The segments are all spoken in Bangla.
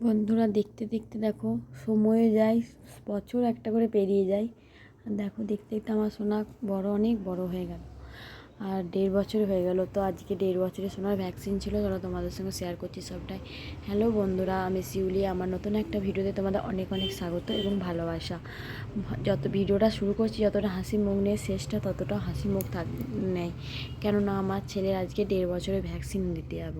বন্ধুরা দেখতে দেখতে দেখো, সময়ে যায়, বছর একটা করে পেরিয়ে যায়। আর দেখো দেখতে দেখতে আমার সোনা বড়, অনেক বড় হয়ে গেল। আর দেড় বছর হয়ে গেল, তো আজকে দেড় বছরের সোনার ভ্যাকসিন ছিল, চলো তোমাদের সঙ্গে শেয়ার করছি সবটাই। হ্যালো বন্ধুরা, আমি শিউলি, আমার নতুন একটা ভিডিওতে তোমাদের অনেক অনেক স্বাগত এবং ভালোবাসা। যত ভিডিওটা শুরু করছি, যতটা হাসি মুখ নিয়ে শেষটা ততটা হাসি মুখ থাক নেয় কেননা আমার ছেলের আজকে দেড় বছরের ভ্যাকসিন দিতে যাব।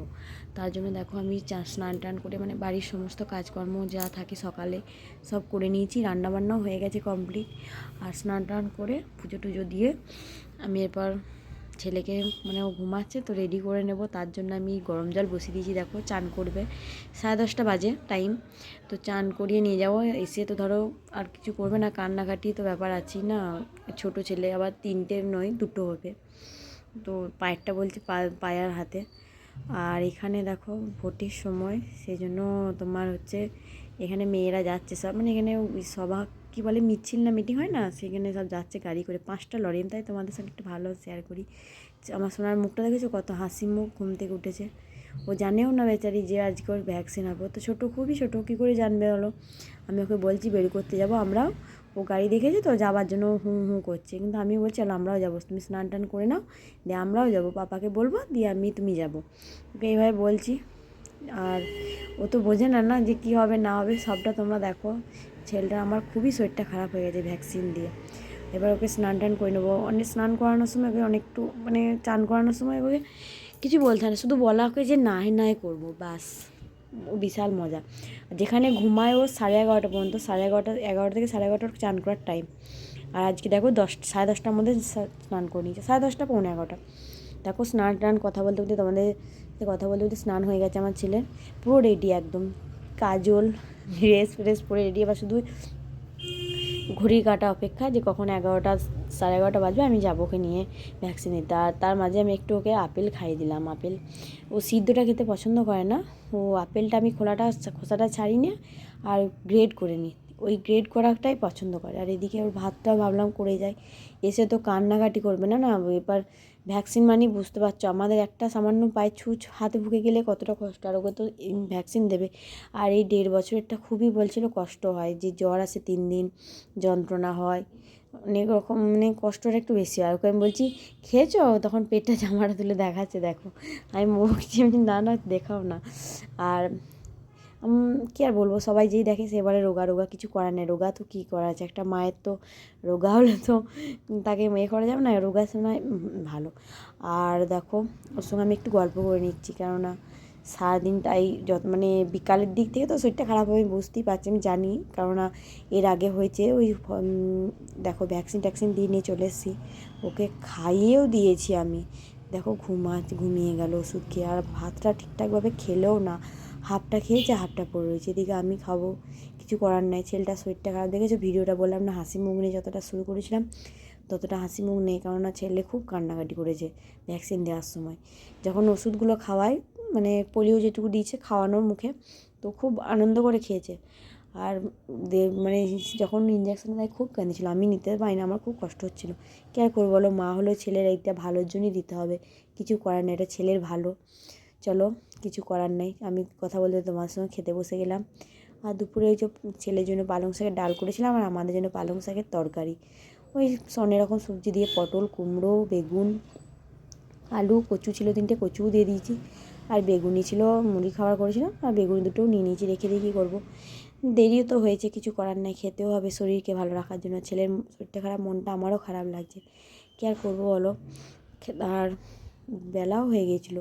তার জন্য দেখো আমি স্নান টান করে মানে বাড়ির সমস্ত কাজকর্ম যা থাকে সকালে সব করে নিয়েছি, রান্নাবান্নাও হয়ে গেছে কমপ্লিট আর স্নান টান করে পুজো টুজো দিয়ে আমি এরপর ছেলেকে মানে ও ঘুমাচ্ছে, তো রেডি করে নেব। তার জন্য আমি গরম জল বসিয়ে দিয়েছি, দেখো, চান করবে। সাড়ে দশটা বাজে টাইম তো চান করিয়ে নিয়ে যাব। এসে তো ধরো আর কিছু করবে না, কান্নাকাটি তো ব্যাপার আছেই না। ছোট ছেলে, আবার তিনটে নয়, দুটো হবে। তো পায়েরটা বলছে পায়ার হাতে। আর এখানে দেখো, ভোটের সময় সেই জন্য তোমার হচ্ছে এখানে মেয়েরা যাচ্ছে সব মানে এখানে সভা কী বলে, মিছিল না মিটিং হয় না? সেখানে সব যাচ্ছে গাড়ি করে। পাঁচটা লরি তাই তোমাদের সঙ্গে একটু ভালো শেয়ার করি। আমার সোনার মুখটা দেখেছ? কত হাসি মুখ ঘুম থেকে উঠেছে। ও জানেও না বেচারি যে আজকে ওর ভ্যাকসিন হবে। তো ছোটো, খুবই ছোটো। কী করে জানবে হলো আমি ওকে বলছি, বের করতে যাব আমরাও। ও গাড়ি দেখেছে তো যাওয়ার জন্য হু হু করছে। কিন্তু আমি বলছি, চলো আমরাও যাব। তুমি স্নান টান করে নাও, দিয়ে আমরাও যাব। পাপাকে বলব, দিয়ে আমি তুমি যাব। ওকে এইভাবে বলছি। আর ও তো বোঝে না না যে কী হবে, না হবে, সবটা তোমরা দেখো। ছেলেটা আমার খুবই শরীরটা খারাপ হয়ে গেছে ভ্যাকসিন দিয়ে। এবার ওকে স্নান টান করে নেব। অনেক স্নান করানোর সময় ওকে অনেকটু মানে চান করানোর সময় ওকে কিছু বলতে হয় না। শুধু বলা ওকে যে নাই নাই করব, বাস। বিশাল মজা। যেখানে ঘুমায় ও সাড়ে এগারোটা পর্যন্ত, সাড়ে এগারোটা এগারোটা থেকে সাড়ে এগারোটার চান করার টাইম আর আজকে দেখো দশ, সাড়ে দশটার মধ্যে স্নান করে নিয়েছে। সাড়ে দশটা, পৌনে এগারোটা। দেখো স্নান টান কথা বলতে বলতে তোমাদের, কথা বলতে বলতে স্নান হয়ে গেছে আমার ছেলের। পুরো রেডি একদম। কাজল ড্রেস ফ্রেস পরে রেডি আবার শুধু ঘড়ি কাটা অপেক্ষা যে কখন এগারোটা, সাড়ে এগারোটা বাজবে, আমি যাব ওকে নিয়ে ভ্যাকসিন নিতে। আর তার মাঝে আমি একটু ওকে আপেল খাইয়ে দিলাম, আপেল। ও সিদ্ধটা খেতে পছন্দ করে না, ও আপেলটা আমি খোলাটা, খোসাটা ছাড়ি না আর গ্রেড করে নিই ওই গ্রেড করাটাই পছন্দ করে। আর এদিকে ওর ভাতটাও ভাবলাম করে যায় এসে তো কান্নাকাটি করবে না না? এবার ভ্যাকসিন মানে বুঝতে পারছ, আমাদের একটা সামান্য পায়ে ছুঁচ হাতে ভুগে গেলে কতটা কষ্ট? আর ওকে তো ভ্যাকসিন দেবে। আর এই দেড় বছরেরটা খুবই বলছিল কষ্ট হয়, যে জ্বর আসে তিন দিন, যন্ত্রণা হয়, অনেক রকম মানে কষ্টটা একটু বেশি হয়। ওকে আমি বলছি, খেয়েছো? তখন পেটটা জামাটা তুলে দেখাচ্ছে, দেখো। আমি আমি না না, দেখাও না। আর কী আর বলব? সবাই যেই দেখে সে বলে, রোগা রোগা, কিছু করার নেই। রোগা তো কী করা আছে? একটা মায়ের তো রোগা হলে তো তাকে মেয়ে করা যাবে না? রোগা নয় ভালো। আর দেখো, ওর সঙ্গে আমি একটু গল্প করে নিচ্ছি। কেননা সারাদিনটাই যত মানে বিকালের দিক থেকে তো শরীরটা খারাপ হবে, আমি বুঝতেই পারছি, আমি জানি। কেননা এর আগে হয়েছে ওই দেখো ভ্যাকসিন ট্যাকসিন দিয়ে নিয়ে চলে এসেছি। ওকে খাইয়েও দিয়েছি আমি। দেখো ঘুমা, ঘুমিয়ে গেল ওষুধ খেয়ে, আর ভাতটা ঠিকঠাকভাবে খেলেও না। হাফটা খেয়েছে হাফটা পড়ে রয়েছে। এদিকে আমি খাব। কিছু করার নাই। ছেলেটা শরীরটা খারাপ। দেখেছ? ভিডিওটা বললাম না, হাসি মুখ নিয়ে যতটা শুরু করেছিলাম, ততটা হাসি মুখ নেই। কেননা ছেলে খুব কান্নাকাটি করেছে ভ্যাকসিন দেওয়ার সময়। যখন ওষুধগুলো খাওয়ায় মানে পোলিও যেটুকু দিয়েছে খাওয়ানোর মুখে, তো খুব আনন্দ করে খেয়েছে। আর মানে যখন ইঞ্জেকশন দেয়, খুব কাঁদিছিল আমি নিতে পারি না, আমার খুব কষ্ট হচ্ছিল। কী করব বলো? মা হলো ছেলের এইটা ভালোর জন্যই দিতে হবে। কিছু করার নেই, এটা ছেলের ভালো। চলো, কিছু করার নেই। আমি কথা বলতে তোমার সঙ্গে খেতে বসে গেলাম। আর দুপুরে ওই যে ছেলের জন্য পালং শাকের ডাল করেছিলাম আর আমাদের জন্য পালং শাকের তরকারি। ওই অনেক রকম সবজি দিয়ে পটল, কুমড়ো, বেগুন, আলু, কচু ছিল তিনটে, কচুও দিয়ে দিয়েছি। আর বেগুনি ছিল মুড়ি খাবার করেছিলাম আর বেগুনি দুটোও নিয়ে নিয়েছি, রেখে দিয়ে কী করব? দেরিও তো হয়েছে, কিছু করার নাই, খেতেও হবে শরীরকে ভালো রাখার জন্য। ছেলের শরীরটা খারাপ, মনটা আমারও খারাপ লাগছে। কী আর করব বলো? আর বেলাও হয়ে গিয়েছিল।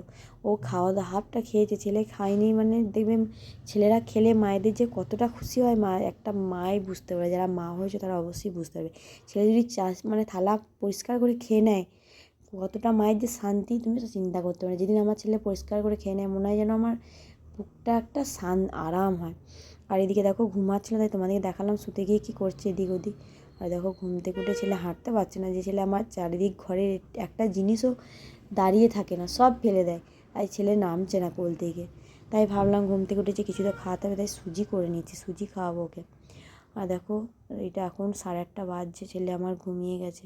ও খাওয়া দাওয়া হাফটা খেয়েছে, ছেলে খায়নি মানে দেখবেন ছেলেরা খেলে মায়েদের যে কতটা খুশি হয় মা, একটা মাই বুঝতে পারে, যারা মা হয়েছে তারা অবশ্যই বুঝতে পারবে। ছেলে যদি চাষ মানে থালা পরিষ্কার করে খেয়ে নেয়, কতটা মায়ের যে শান্তি, তুমি তো চিন্তা করতে পারো। যেদিন আমার ছেলে পরিষ্কার করে খেয়ে নেয়, মনে হয় যেন আমার বুকটা একটা শান, আরাম হয়। আর এদিকে দেখো ঘুমাচ্ছিলো, তাই তোমাদেরকে দেখালাম শুতে গিয়ে কী করছে এদিক ওদিক। আর দেখো ঘুম থেকে উঠে ছেলে হাঁটতে পারছে না, যে ছেলে আমার চারিদিক ঘরের একটা জিনিসও দাঁড়িয়ে থাকে না, সব ফেলে দেয়। তাই ছেলে নামছে না কোল থেকে। তাই ভাবলাম ঘুম থেকে উঠেছে কিছু তো খাওয়াতে হবে, তাই সুজি করে নিয়েছি সুজি খাওয়াবো ওকে। আর দেখো, এটা এখন সাড়ে আটটা বাজছে, ছেলে আমার ঘুমিয়ে গেছে।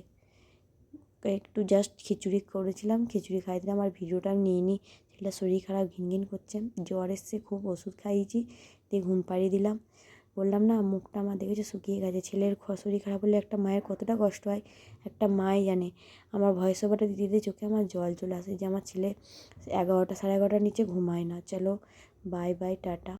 একটু জাস্ট খিচুড়ি করেছিলাম, খিচুড়ি খাইয়ে দিলাম আর ভিডিওটা নিয়ে নিই ছেলেটা শরীর খারাপ ঘিন ঘিন করছে, জ্বর এসছে, খুব ওষুধ খাইয়েছি, দিয়ে ঘুম পাড়িয়ে দিলাম। বললাম, না, মুখটা আমার দেখেছে? শুকিয়ে গেছে। ছেলের শরীর খারাপ হলে একটা মায়ের কতটা কষ্ট হয়? একটা মাই জানে। আমার ভয়েস ওভারটা দিতে চোখে আমার জল চলে আসে যে আমার ছেলে এগারোটা, সাড়ে এগারোটার নিচে ঘুমায় না। চলো বাই বাই টাটা।